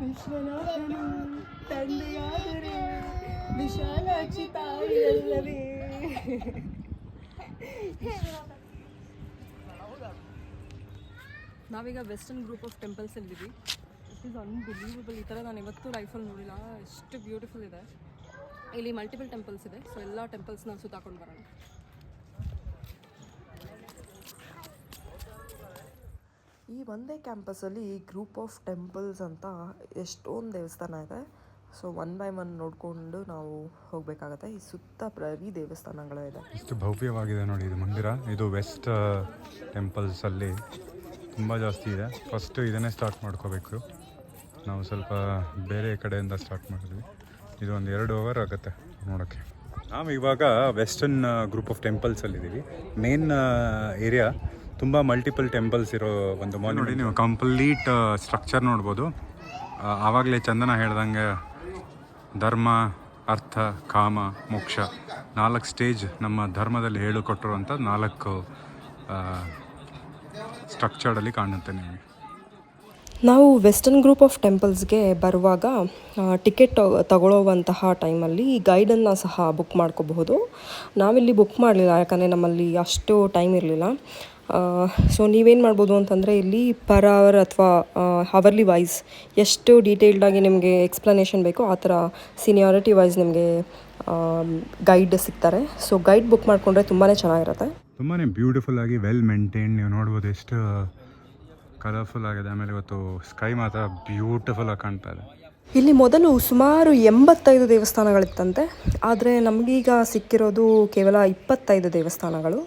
ವಿಶ್ವನಾಥನು ತಂದೆಯಾದರೆ ವಿಶಾಲಾಕ್ಷಿ ತಾಯಿಯಲ್ಲವೇ. ನಾವೀಗ western group of temples ಇದ್ದೀವಿ ಇಟ್ ಈಸ್ ಅನ್ಬಿಲೀವಬಲ್ ಈ ಥರ ನಾನು ಇವತ್ತು ಲೈಫಲ್ಲಿ ನೋಡಿಲ್ಲ. ಎಷ್ಟು ಬ್ಯೂಟಿಫುಲ್ ಇದೆ. ಇಲ್ಲಿ ಮಲ್ಟಿಪಲ್ ಟೆಂಪಲ್ಸ್ ಇದೆ. ಸೊ ಎಲ್ಲ ಟೆಂಪಲ್ಸ್ನ ಸುತ್ತಾಕೊಂಡು ಬರೋಣ. ಒಂದೇ ಕ್ಯಾಂಪಸಲ್ಲಿ ಗ್ರೂಪ್ ಆಫ್ ಟೆಂಪಲ್ಸ್ ಅಂತ ಎಷ್ಟೊಂದು ದೇವಸ್ಥಾನ ಇದೆ. ಸೊ ಒನ್ ಬೈ ಒನ್ ನೋಡಿಕೊಂಡು ನಾವು ಹೋಗಬೇಕಾಗತ್ತೆ. ಈ ಸುತ್ತ ಪ್ರವಿ ದೇವಸ್ಥಾನಗಳೇ ಇದೆ. ಎಷ್ಟು ಭವ್ಯವಾಗಿದೆ ನೋಡಿ ಇದು ಮಂದಿರ. ಇದು ವೆಸ್ಟ್ ಟೆಂಪಲ್ಸಲ್ಲಿ ತುಂಬ ಜಾಸ್ತಿ ಇದೆ. ಫಸ್ಟ್ ಇದನ್ನೇ ಸ್ಟಾರ್ಟ್ ಮಾಡ್ಕೋಬೇಕು. ನಾವು ಸ್ವಲ್ಪ ಬೇರೆ ಕಡೆಯಿಂದ ಸ್ಟಾರ್ಟ್ ಮಾಡಿದ್ವಿ. ಇದು ಒಂದು ಎರಡು ಅವರ್ ಆಗುತ್ತೆ ನೋಡೋಕ್ಕೆ. ನಾವು ಇವಾಗ ವೆಸ್ಟರ್ನ್ ಗ್ರೂಪ್ ಆಫ್ ಟೆಂಪಲ್ಸಲ್ಲಿದ್ದೀವಿ. ಮೇನ್ ಏರಿಯಾ ತುಂಬ ಮಲ್ಟಿಪಲ್ ಟೆಂಪಲ್ಸ್ ಇರೋ ಒಂದು ಮಾಲ್ ನೋಡಿ ನೀವು ಕಂಪ್ಲೀಟ್ ಸ್ಟ್ರಕ್ಚರ್ ನೋಡ್ಬೋದು. ಆವಾಗಲೇ ಚಂದನ ಹೇಳ್ದಂಗೆ ಧರ್ಮ ಅರ್ಥ ಕಾಮ ಮೋಕ್ಷ. ನಾಲ್ಕು ಸ್ಟೇಜ್ ನಮ್ಮ ಧರ್ಮದಲ್ಲಿ ಹೇಳಿಕೊಟ್ಟಿರುವಂಥ ನಾಲ್ಕು ಸ್ಟ್ರಕ್ಚರ್ಡಲ್ಲಿ ಕಾಣುತ್ತೆ ನಿಮಗೆ. ನಾವು ವೆಸ್ಟರ್ನ್ ಗ್ರೂಪ್ ಆಫ್ ಟೆಂಪಲ್ಸ್ಗೆ ಬರುವಾಗ ಟಿಕೆಟ್ ತಗೊಳ್ಳುವಂತಹ ಟೈಮಲ್ಲಿ ಗೈಡನ್ನು ಸಹ ಬುಕ್ ಮಾಡ್ಕೋಬಹುದು. ನಾವಿಲ್ಲಿ ಬುಕ್ ಮಾಡಲಿಲ್ಲ ಯಾಕಂದರೆ ನಮ್ಮಲ್ಲಿ ಅಷ್ಟು ಟೈಮ್ ಇರಲಿಲ್ಲ. ಸೊ ನೀವೇನು ಮಾಡ್ಬೋದು ಅಂತಂದರೆ ಇಲ್ಲಿ ಪರ್ ಅವರ್ ಅಥವಾ ಹವರ್ಲಿ ವೈಸ್ ಎಷ್ಟು ಡೀಟೇಲ್ಡಾಗಿ ನಿಮಗೆ ಎಕ್ಸ್ಪ್ಲನೇಷನ್ ಬೇಕೋ ಆ ಥರ ಸೀನಿಯಾರಿಟಿ ವೈಸ್ ನಿಮಗೆ ಗೈಡ್ ಸಿಗ್ತಾರೆ. ಸೊ ಗೈಡ್ ಬುಕ್ ಮಾಡಿಕೊಂಡ್ರೆ ತುಂಬಾ ಚೆನ್ನಾಗಿರುತ್ತೆ. ತುಂಬಾ ಬ್ಯೂಟಿಫುಲ್ ಆಗಿ ವೆಲ್ ಮೇಂಟೈನ್ ನೀವು ನೋಡ್ಬೋದು ಎಷ್ಟು ಕಲರ್ಫುಲ್ ಆಗಿದೆ. ಆಮೇಲೆ ಇವತ್ತು ಸ್ಕೈ ಮಾತ್ರ ಬ್ಯೂಟಿಫುಲ್ ಆಗಿ ಕಾಣ್ತಾ ಇದೆ. ಇಲ್ಲಿ ಮೊದಲು ಸುಮಾರು ಎಂಬತ್ತೈದು ದೇವಸ್ಥಾನಗಳಿತ್ತಂತೆ. ಆದರೆ ನಮಗೀಗ ಸಿಕ್ಕಿರೋದು ಕೇವಲ ಇಪ್ಪತ್ತೈದು ದೇವಸ್ಥಾನಗಳು.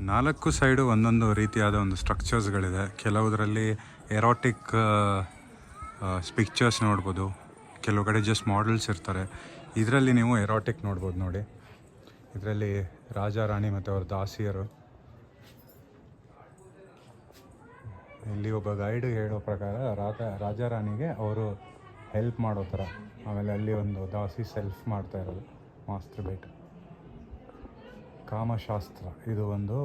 ನಾಲ್ಕು ಸೈಡು ಒಂದೊಂದು ರೀತಿಯಾದ ಒಂದು ಸ್ಟ್ರಕ್ಚರ್ಸ್ಗಳಿದೆ. ಕೆಲವುದರಲ್ಲಿ ಎರೋಟಿಕ್ ಪಿಕ್ಚರ್ಸ್ ನೋಡ್ಬೋದು. ಕೆಲವು ಕಡೆ ಜಸ್ಟ್ ಮಾಡೆಲ್ಸ್ ಇರ್ತಾರೆ. ಇದರಲ್ಲಿ ನೀವು ಎರೋಟಿಕ್ ನೋಡ್ಬೋದು ನೋಡಿ. ಇದರಲ್ಲಿ ರಾಜ, ರಾಣಿ ಮತ್ತು ಅವ್ರ ದಾಸಿಯರು. ಇಲ್ಲಿ ಒಬ್ಬ ಗೈಡ್ ಹೇಳೋ ಪ್ರಕಾರ ರಾಜ ರಾಜ, ರಾಣಿಗೆ ಅವರು ಹೆಲ್ಪ್ ಮಾಡೋ ಥರ. ಆಮೇಲೆ ಅಲ್ಲಿ ಒಂದು ದಾಸಿ ಸೆಲ್ಫ್ ಮಾಡ್ತಾ ಇರೋದು. ಮಾಸ್ಟರ್ ಬೇಟ್ ಕಾಮಶಾಸ್ತ್ರ. ಇದು ಒಂದು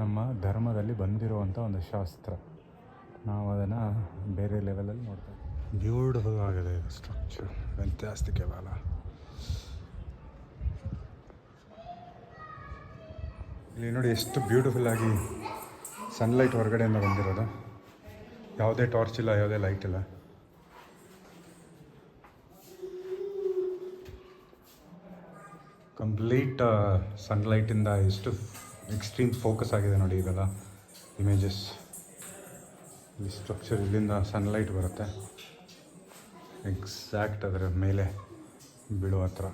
ನಮ್ಮ ಧರ್ಮದಲ್ಲಿ ಬಂದಿರುವಂಥ ಒಂದು ಶಾಸ್ತ್ರ. ನಾವು ಅದನ್ನು ಬೇರೆ ಲೆವೆಲಲ್ಲಿ ನೋಡ್ತಾ ಬ್ಯೂಟಿಫುಲ್ ಆಗಿದೆ ಇದು ಸ್ಟ್ರಕ್ಚರ್ ಫ್ಯಾಂಟಾಸ್ಟಿಕ್ ಅಲ್ಲ ಇಲ್ಲಿ ನೋಡಿ ಎಷ್ಟು ಬ್ಯೂಟಿಫುಲ್ ಆಗಿ ಸನ್ಲೈಟ್ ಹೊರಗಡೆಯಿಂದ ಬಂದಿರೋದು. ಯಾವುದೇ ಟಾರ್ಚ್ ಇಲ್ಲ, ಯಾವುದೇ ಲೈಟ್ ಇಲ್ಲ. ಕಂಪ್ಲೀಟ್ ಸನ್ಲೈಟಿಂದ ಎಷ್ಟು ಎಕ್ಸ್ಟ್ರೀಮ್ ಫೋಕಸ್ ಆಗಿದೆ ನೋಡಿ ಇವೆಲ್ಲ ಇಮೇಜಸ್ ಇಲ್ಲಿ ಸ್ಟ್ರಕ್ಚರ್ ಇಲ್ಲಿಂದ ಸನ್ಲೈಟ್ ಬರುತ್ತೆ. ಎಕ್ಸಾಕ್ಟ್ ಅದರ ಮೇಲೆ ಬೀಳುವ ಹತ್ರ.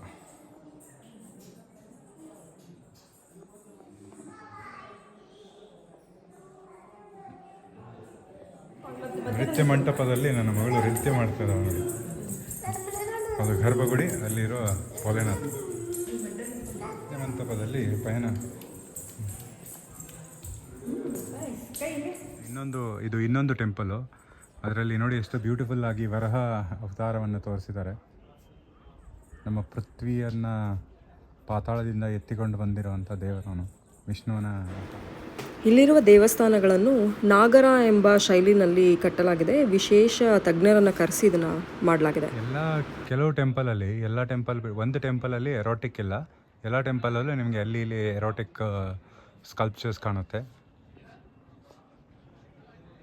ನೃತ್ಯ ಮಂಟಪದಲ್ಲಿ ನನ್ನ ಮಗಳು ನೃತ್ಯ ಮಾಡ್ತಾ ಇದ್ದಾವೆ ಅದು ಗರ್ಭಗುಡಿ, ಅಲ್ಲಿರೋ ಭೋಲೆನಾಥ್. ಮಂಟಪದಲ್ಲಿ ಪಯಣ. ಇನ್ನೊಂದು ಇದು ಇನ್ನೊಂದು ಟೆಂಪಲು ಅದರಲ್ಲಿ ನೋಡಿ ಎಷ್ಟು ಬ್ಯೂಟಿಫುಲ್ ಆಗಿ ವರಹ ಅವತಾರವನ್ನು ತೋರಿಸಿದ್ದಾರೆ. ನಮ್ಮ ಪೃಥ್ವಿಯನ್ನು ಪಾತಾಳದಿಂದ ಎತ್ತಿಕೊಂಡು ಬಂದಿರುವಂಥ ದೇವರವನು ವಿಷ್ಣುವನ ಇಲ್ಲಿರುವ ದೇವಸ್ಥಾನಗಳನ್ನು ನಾಗರ ಎಂಬ ಶೈಲಿನಲ್ಲಿ ಕಟ್ಟಲಾಗಿದೆ. ವಿಶೇಷ ತಜ್ಞರನ್ನು ಕರೆಸಿ ಇದನ್ನು ಮಾಡಲಾಗಿದೆ. ಎಲ್ಲ ಕೆಲವು ಟೆಂಪಲಲ್ಲಿ ಎಲ್ಲ ಟೆಂಪಲ್ ಒಂದು ಟೆಂಪಲಲ್ಲಿ ಎರೋಟಿಕ್ ಇಲ್ಲ. ಎಲ್ಲ ಟೆಂಪಲಲ್ಲೂ ನಿಮಗೆ ಅಲ್ಲಿ ಇಲ್ಲಿ ಎರೋಟಿಕ್ ಸ್ಕಲ್ಪ್ಚರ್ಸ್ ಕಾಣುತ್ತೆ.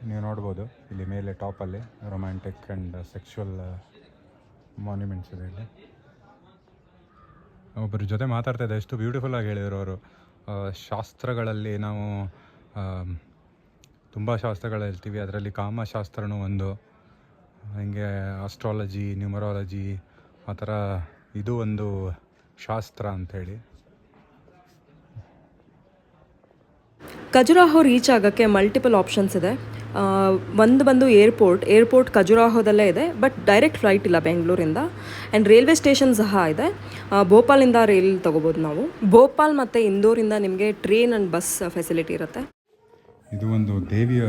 ನೀವು ನೋಡ್ಬೋದು, ಇಲ್ಲಿ ಮೇಲೆ ಟಾಪಲ್ಲಿ ರೊಮ್ಯಾಂಟಿಕ್ ಆ್ಯಂಡ್ ಸೆಕ್ಷುವಲ್ ಮಾನ್ಯುಮೆಂಟ್ಸ್ ಇದೆ ಇಲ್ಲಿ. ಒಬ್ಬರ ಜೊತೆ ಮಾತಾಡ್ತಾ ಇದ್ದೆ, ಎಷ್ಟು ಬ್ಯೂಟಿಫುಲ್ ಆಗಿ ಹೇಳಿದರು ಅವರು. ಶಾಸ್ತ್ರಗಳಲ್ಲಿ ನಾವು ತುಂಬ ಶಾಸ್ತ್ರಗಳು ಹೇಳ್ತೀವಿ, ಅದರಲ್ಲಿ ಕಾಮಶಾಸ್ತ್ರನೂ ಒಂದು. ಹಿಂಗೆ ಆಸ್ಟ್ರಾಲಜಿ ನ್ಯೂಮರಾಲಜಿ ಆ ಥರ ಇದು ಒಂದು ಶಾಸ್ತ್ರ ಅಂಥೇಳಿ. ಖಜುರಾಹೋ ರೀಚ್ ಆಗೋಕ್ಕೆ ಮಲ್ಟಿಪಲ್ ಆಪ್ಷನ್ಸ್ ಇದೆ. ಒಂದು ಬಂದು ಏರ್ಪೋರ್ಟ್ ಏರ್ಪೋರ್ಟ್ ಖಜುರಾಹೋದಲ್ಲೇ ಇದೆ ಬಟ್ ಡೈರೆಕ್ಟ್ ಫ್ಲೈಟ್ ಇಲ್ಲ ಬೆಂಗಳೂರಿಂದ. ಆ್ಯಂಡ್ ರೈಲ್ವೆ ಸ್ಟೇಷನ್ ಸಹ ಇದೆ. ಭೋಪಾಲಿಂದ ರೈಲ್ ತೊಗೋಬೋದು ನಾವು. ಭೋಪಾಲ್ ಮತ್ತು ಇಂದೋರಿಂದ ನಿಮಗೆ ಟ್ರೈನ್ ಆ್ಯಂಡ್ ಬಸ್ ಫೆಸಿಲಿಟಿ ಇರುತ್ತೆ. ಇದು ಒಂದು ದೇವಿಯ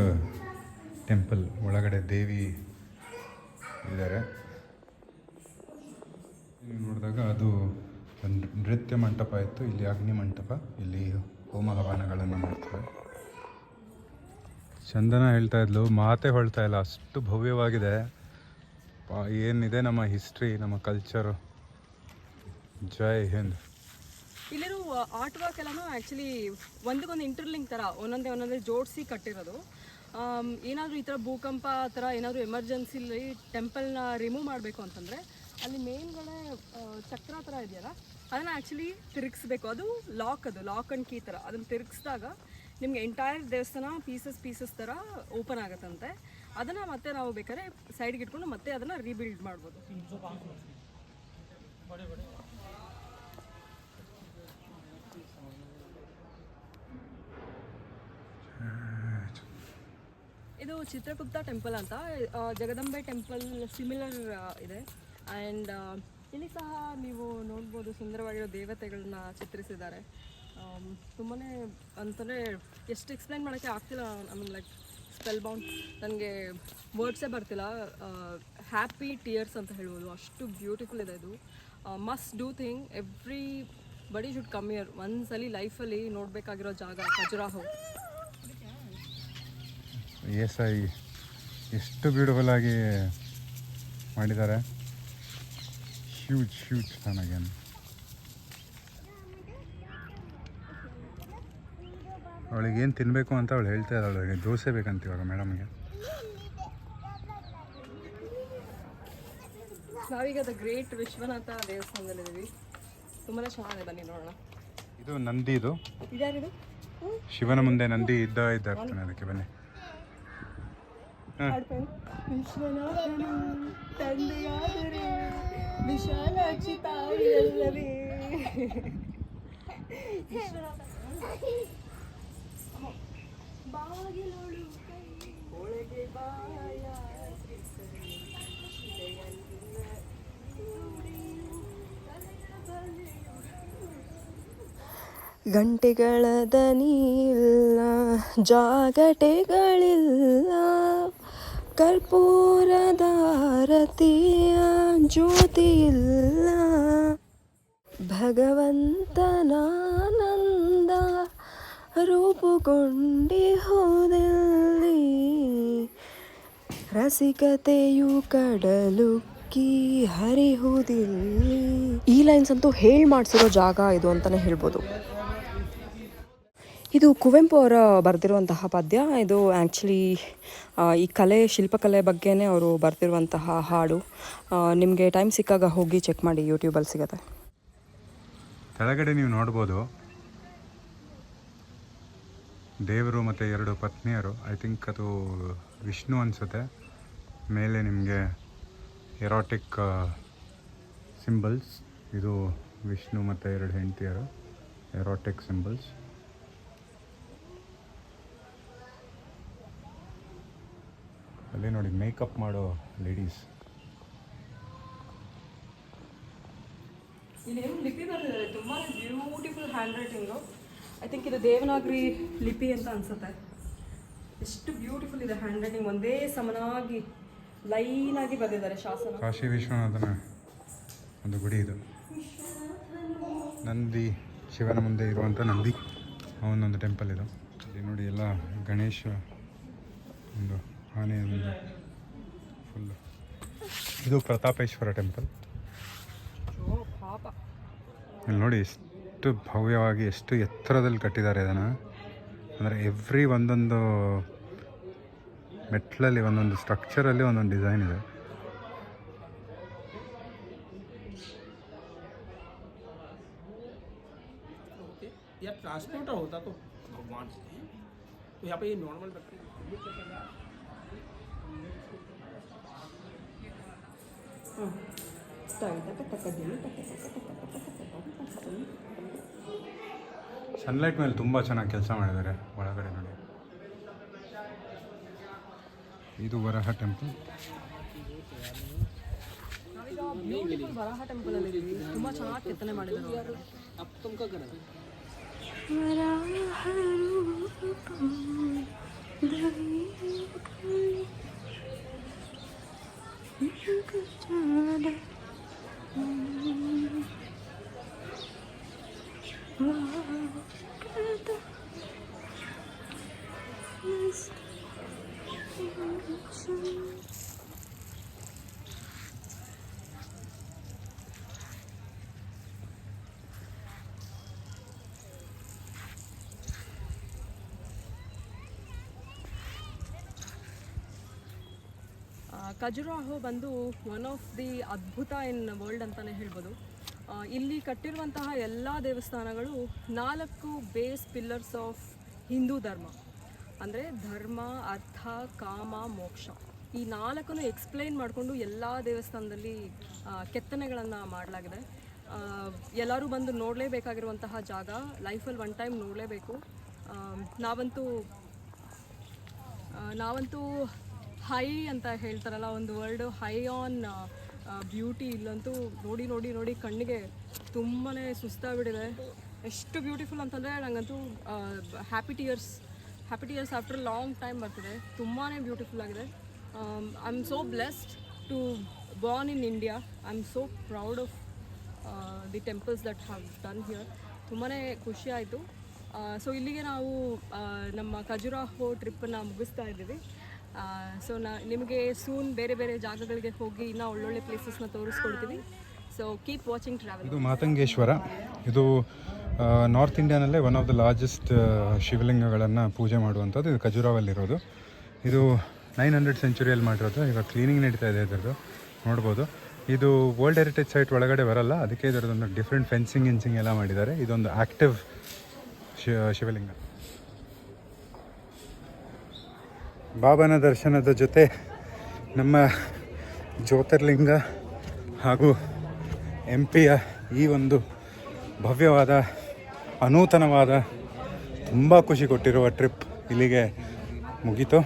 ಟೆಂಪಲ್ ಒಳಗಡೆ ದೇವಿ ಇದ್ದಾರೆ. ನೋಡಿದಾಗ ಅದು ನೃತ್ಯ ಮಂಟಪ ಇತ್ತು. ಇಲ್ಲಿ ಅಗ್ನಿ ಮಂಟಪ, ಇಲ್ಲಿ ಹೋಮ ಹವನಗಳನ್ನು ಮಾಡ್ತಾರೆ. ಚಂದನ ಹೇಳ್ತಾ ಇದ್ಲು, ಮಾತೆ ಹೊಳ್ತಾ ಇಲ್ಲ, ಅಷ್ಟು ಭವ್ಯವಾಗಿದೆ. ಏನಿದೆ ನಮ್ಮ ಹಿಸ್ಟ್ರಿ ನಮ್ಮ ಕಲ್ಚರು ಜೈ ಹಿಂದ್. ಇಲ್ಲಿರೋ ಆರ್ಟ್ ವರ್ಕ್ ಎಲ್ಲನೂ ಆ್ಯಕ್ಚುಲಿ ಒಂದಕ್ಕೊಂದು ಇಂಟರ್ಲಿಂಕ್ ಥರ ಒಂದೊಂದೇ ಒಂದೊಂದೇ ಜೋಡಿಸಿ ಕಟ್ಟಿರೋದು. ಏನಾದರೂ ಈ ಥರ ಭೂಕಂಪ, ಆ ಥರ ಏನಾದರೂ ಎಮರ್ಜೆನ್ಸಿಲಿ ಟೆಂಪಲ್ನ ರಿಮೂವ್ ಮಾಡಬೇಕು ಅಂತಂದರೆ, ಅಲ್ಲಿ ಮೇನ್ಗಳೇ ಚಕ್ರ ಥರ ಇದೆಯಲ್ಲ ಅದನ್ನು ಆ್ಯಕ್ಚುಲಿ ತಿರುಗಿಸ್ಬೇಕು. ಅದು ಲಾಕ್ ಅದು ಲಾಕ್ ಆ್ಯಂಡ್ ಕೀ ಥರ ಅದನ್ನು ತಿರುಗಿಸಿದಾಗ ನಿಮಗೆ ಎಂಟೈರ್ ದೇವಸ್ಥಾನ ಪೀಸಸ್ ಪೀಸಸ್ ಥರ ಓಪನ್ ಆಗುತ್ತಂತೆ. ಅದನ್ನು ಮತ್ತೆ ನಾವು ಬೇಕಾದ್ರೆ ಸೈಡ್ಗೆ ಇಟ್ಕೊಂಡು ಮತ್ತೆ ಅದನ್ನು ರೀಬಿಲ್ಡ್ ಮಾಡ್ಬೋದು. ಇದು ಚಿತ್ರಗುಪ್ತ ಟೆಂಪಲ್ ಅಂತ ಜಗದಂಬೆ ಟೆಂಪಲ್ ಸಿಮಿಲರ್ ಇದೆ. ಆ್ಯಂಡ್ ಇಲ್ಲಿ ಸಹ ನೀವು ನೋಡ್ಬೋದು ಸುಂದರವಾಗಿರೋ ದೇವತೆಗಳನ್ನ ಚಿತ್ರಿಸಿದ್ದಾರೆ. ತುಂಬಾ ಅಂತಂದರೆ ಎಷ್ಟು ಎಕ್ಸ್ಪ್ಲೈನ್ ಮಾಡೋಕ್ಕೆ ಆಗ್ತಿಲ್ಲ. ಐ ಲೈಕ್ ಸ್ಪೆಲ್ ಬೌಂಡ್ ನನಗೆ ವರ್ಡ್ಸೇ ಬರ್ತಿಲ್ಲ. ಹ್ಯಾಪಿ ಟಿಯರ್ಸ್ ಅಂತ ಹೇಳ್ಬೋದು. ಅಷ್ಟು ಬ್ಯೂಟಿಫುಲ್ ಇದೆ ಇದು. Must do thing everybody should come here ಒಂದ್ಸಲಿ ಲೈಫಲ್ಲಿ ನೋಡಬೇಕಾಗಿರೋ ಜಾಗ ಖಜುರಾಹೋ. ಎಸ್ ಐ ಎಷ್ಟು ಬ್ಯೂಟಿಫುಲ್ ಆಗಿ ಮಾಡಿದ್ದಾರೆ. Huge fan again. ಅವಳಿಗೆ ಏನು ತಿನ್ನಬೇಕು ಅಂತ ಅವಳು ಹೇಳ್ತಾ ಇದ್ದಾಳೆ. ಅವಳಿಗೆ ದೋಸೆ ಬೇಕಂತ ಇವಾಗ ಮೇಡಮ್ಗೆ ನಾವೀಗ ದ ಗ್ರೇಟ್ ವಿಶ್ವನಾಥ ದೇವಸ್ಥಾನದಲ್ಲಿದ್ದೀವಿ ತುಂಬಾ ಚೆನ್ನಾಗಿದೆ. ಬನ್ನಿ ನೋಡೋಣ. ಇದು ನಂದಿದು ಇದು. ಶಿವನ ಮುಂದೆ ನಂದಿ ಇದ್ದ ಇದ್ದ ಇರ್ತಾನೆ ಅದಕ್ಕೆ ಬನ್ನಿ. ವಿಶ್ವನಾಥ ತಂದೆಯಾದರೆ ವಿಶಾಲಾಕ್ಷಿ ತಾಯಿಯಲ್ಲವೇ ಬಾಗಿಲೊಳು ಕೈ ಒಳಗೆ ಬಾಯ ಗಂಟೆಗಳ ದನಿಯಿಲ್ಲ ಜಾಗಟೆಗಳಿಲ್ಲ. ಕರ್ಪೂರದಾರತಿಯ ಜ್ಯೋತಿ ಇಲ್ಲ ಭಗವಂತನಾನಂದ ರೂಪುಗೊಂಡಿ ಹೋದಲ್ಲಿ ರಸಿಕತೆಯು ಕಡಲುಕ್ಕಿ ಹರಿಹುದಿಲ್ಲಿ. ಈ ಲೈನ್ಸ್ ಅಂತೂ ಹೇಳಿ ಮಾಡಿಸಿರೋ ಜಾಗ ಇದು ಅಂತಲೇ ಹೇಳ್ಬೋದು. ಇದು ಕುವೆಂಪು ಅವರ ಬರೆದಿರುವಂತಹ ಪದ್ಯ. ಇದು ಆ್ಯಕ್ಚುಲಿ ಈ ಕಲೆ, ಶಿಲ್ಪಕಲೆ ಬಗ್ಗೆನೇ ಅವರು ಬರೆದಿರುವಂತಹ ಹಾಡು. ನಿಮಗೆ ಟೈಮ್ ಸಿಕ್ಕಾಗ ಹೋಗಿ ಚೆಕ್ ಮಾಡಿ ಯೂಟ್ಯೂಬಲ್ಲಿ ಸಿಗುತ್ತೆ. ಕೆಳಗಡೆ ನೀವು ನೋಡ್ಬೋದು. ದೇವರು ಮತ್ತು ಎರಡು ಪತ್ನಿಯರು. ಐ ಥಿಂಕ್ ಅದು ವಿಷ್ಣು ಅನಿಸುತ್ತೆ. ಮೇಲೆ ನಿಮಗೆ ಎರೋಟಿಕ್ ಸಿಂಬಲ್ಸ್ ಇದು ವಿಷ್ಣು ಮತ್ತು ಎರಡು ಹೆಂಡತಿಯರು. ಎರೋಟಿಕ್ ಸಿಂಬಲ್ಸ್ ಅಲ್ಲಿ ನೋಡಿ ಮೇಕಪ್ ಮಾಡೋ ಲೇಡೀಸ್. ಇಲ್ಲಿ ಏನು ಲಿಪಿ ಬರೆದಿದ್ದಾರೆ? ತುಂಬಾ beautiful handwriting I think ಇದು ದೇವನಾಗರಿ ಲಿಪಿ ಅಂತ ಅನ್ಸುತ್ತೆ. ಎಷ್ಟು ಬ್ಯೂಟಿಫುಲ್ ಇದೆ ಹ್ಯಾಂಡ್ ರೈಟಿಂಗ್ ಒಂದೇ ಸಮನಾಗಿ ಲೈನ್ ಆಗಿ ಬರೆದಿದ್ದಾರೆ ಶಾಸನ. ಕಾಶಿ ವಿಶ್ವನಾಥನ ಒಂದು ಗುಡಿ ಇದು. ನಂದಿ ಶಿವನ ಮುಂದೆ ಇರುವಂಥ ನಂದಿ ಅವನೊಂದು ಟೆಂಪಲ್ ಇದು. ಇಲ್ಲಿ ನೋಡಿ ಎಲ್ಲ ಗಣೇಶ ಒಂದು ಆನೆ ಒಂದು ಫುಲ್ ಇದು ಪ್ರತಾಪೇಶ್ವರ ಟೆಂಪಲ್ ಓ ಪಾಪ ಇಲ್ಲಿ ನೋಡಿ ಎಷ್ಟು ಭವ್ಯವಾಗಿ ಎಷ್ಟು ಎತ್ತರದಲ್ಲಿ ಕಟ್ಟಿದ್ದಾರೆ ಇದನ್ನು ಅಂದರೆ ಎವ್ರಿ ಒಂದೊಂದು ಮೆಟ್ಲಲ್ಲಿ ಒಂದೊಂದು ಸ್ಟ್ರಕ್ಚರಲ್ಲಿ ಒಂದೊಂದು ಡಿಸೈನ್ ಇದೆ ओके या ट्रांसपोर्टर होता तो भगवान से तो यहाँ पे ये नॉर्मल ಹ್ಞೂ ಸನ್ಲೈಟ್ ಮೇಲೆ ತುಂಬ ಚೆನ್ನಾಗಿ ಕೆಲಸ ಮಾಡಿದ್ದಾರೆ ಒಳಗಡೆ ನೋಡಿ. ಇದು ವರಹ ಟೆಂಪಲ್ ವರಹ ಟೆಂಪಲ್ ಅಲ್ಲಿ ತುಂಬ ಚೆನ್ನಾಗಿ ಕೆತ್ತನೆ ಮಾಡಿದ್ದಾರೆ ಖಜುರಾಹೋ ಬಂದು ಒನ್ ಆಫ್ ದಿ ಅದ್ಭುತ ಇನ್ ವರ್ಲ್ಡ್ ಅಂತಲೇ ಹೇಳ್ಬೋದು. ಇಲ್ಲಿ ಕಟ್ಟಿರುವಂತಹ ಎಲ್ಲ ದೇವಸ್ಥಾನಗಳು ನಾಲ್ಕು ಬೇಸ್ ಪಿಲ್ಲರ್ಸ್ ಆಫ್ ಹಿಂದೂ ಧರ್ಮ. ಅಂದರೆ ಧರ್ಮ, ಅರ್ಥ, ಕಾಮ, ಮೋಕ್ಷ. ಈ ನಾಲ್ಕನ್ನು ಎಕ್ಸ್ಪ್ಲೈನ್ ಮಾಡಿಕೊಂಡು ಎಲ್ಲ ದೇವಸ್ಥಾನದಲ್ಲಿ ಕೆತ್ತನೆಗಳನ್ನು ಮಾಡಲಾಗಿದೆ. ಎಲ್ಲರೂ ಬಂದು ನೋಡಲೇಬೇಕಾಗಿರುವಂತಹ ಜಾಗ ಲೈಫಲ್ಲಿ ಒನ್ ಟೈಮ್ ನೋಡಲೇಬೇಕು. ನಾವಂತೂ ನಾವಂತೂ ಹೈ ಅಂತ ಹೇಳ್ತಾರಲ್ಲ, ಒಂದು ವರ್ಡ್ ಹೈ ಆನ್ ಬ್ಯೂಟಿ ಇಲ್ಲಂತೂ ನೋಡಿ ನೋಡಿ ನೋಡಿ ಕಣ್ಣಿಗೆ ತುಂಬಾ ಸುಸ್ತಾಗ್ಬಿಟ್ಟಿದೆ. ಎಷ್ಟು ಬ್ಯೂಟಿಫುಲ್ ಅಂತಂದರೆ ನನಗಂತೂ happy tears happy tears after long time ಬರ್ತಿದೆ. ತುಂಬಾ ಬ್ಯೂಟಿಫುಲ್ ಆಗಿದೆ. I am so blessed to born in India I am so proud of the temples that have done here ತುಂಬಾ ಖುಷಿ ಆಯಿತು. ಸೊ ಇಲ್ಲಿಗೆ ನಾವು ನಮ್ಮ ಖಜುರಾಹೋ ಟ್ರಿಪ್ಪನ್ನು ಮುಗಿಸ್ತಾ ಇದ್ದೀವಿ. ಸೊ ನಾ, ನಿಮಗೆ ಸೂನ್ ಬೇರೆ ಬೇರೆ ಜಾಗಗಳಿಗೆ ಹೋಗಿ ಇನ್ನೂ ಒಳ್ಳೊಳ್ಳೆ ಪ್ಲೇಸಸ್ನ ತೋರಿಸ್ಕೊಡ್ತೀವಿ ಸೊ ಕೀಪ್ ವಾಚಿಂಗ್ ಟ್ರಾವೆಲ್ ಇದು ಮಾತಂಗೇಶ್ವರ. ಇದು ನಾರ್ತ್ ಇಂಡಿಯಾನಲ್ಲೇ ಒನ್ ಆಫ್ ದ ಲಾರ್ಜೆಸ್ಟ್ ಶಿವಲಿಂಗಗಳನ್ನು ಪೂಜೆ ಮಾಡುವಂಥದ್ದು ಇದು ಖಜುರಾವಲ್ಲಿರೋದು. ಇದು ನೈನ್ ಹಂಡ್ರೆಡ್ ಸೆಂಚುರಿಯಲ್ಲಿ ಮಾಡಿರೋದು. ಈಗ ಕ್ಲೀನಿಂಗ್ ನಡೀತಾ ಇದೆ ಇದರದ್ದು. ನೋಡ್ಬೋದು. ಇದು ವರ್ಲ್ಡ್ ಹೆರಿಟೇಜ್ ಸೈಟ್ ಒಳಗಡೆ ಬರಲ್ಲ. ಅದಕ್ಕೆ ಇದರದೊಂದು ಡಿಫ್ರೆಂಟ್ ಫೆನ್ಸಿಂಗ್ ಇನ್ಸಿಂಗ್ ಎಲ್ಲ ಮಾಡಿದ್ದಾರೆ. ಇದೊಂದು ಆ್ಯಕ್ಟಿವ್ ಶಿವ ಶಿವಲಿಂಗ. ಬಾಬನ ದರ್ಶನದ ಜೊತೆ ನಮ್ಮ ಜ್ಯೋತಿರ್ಲಿಂಗ ಹಾಗೂ ಎಂ ಪಿಯ ಈ ಒಂದು ಭವ್ಯವಾದ, ಅನೂತನವಾದ, ತುಂಬ ಖುಷಿ ಕೊಟ್ಟಿರುವ ಟ್ರಿಪ್ ಇಲ್ಲಿಗೆ ಮುಗೀತು.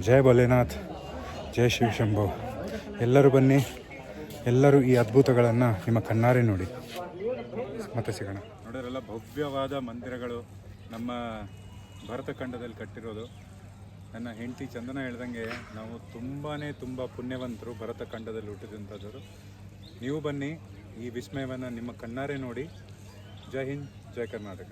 ಜಯ ಭೋಲೆನಾಥ್ ಜಯ ಶಿವಶಂಭು ಎಲ್ಲರೂ ಬನ್ನಿ, ಎಲ್ಲರೂ ಈ ಅದ್ಭುತಗಳನ್ನು ನಿಮ್ಮ ಕಣ್ಣಾರೆ ನೋಡಿ. ಮತ್ತೆ ಸಿಗೋಣ. ನೋಡೋರೆಲ್ಲ ಭವ್ಯವಾದ ಮಂದಿರಗಳು ನಮ್ಮ ಭರತ ಖಂಡದಲ್ಲಿ ಕಟ್ಟಿರೋದು. ನನ್ನ ಹೆಂಡತಿ ಚಂದನ ಹೇಳ್ದಂಗೆ ನಾವು ತುಂಬಾ ತುಂಬ ಪುಣ್ಯವಂತರು ಭರತ ಖಂಡದಲ್ಲಿ ಹುಟ್ಟಿದಂಥದ್ದು ನೀವು ಬನ್ನಿ ಈ ವಿಸ್ಮಯವನ್ನು ನಿಮ್ಮ ಕಣ್ಣಾರೆ ನೋಡಿ. ಜೈ ಹಿಂದ್, ಜೈ ಕರ್ನಾಟಕ.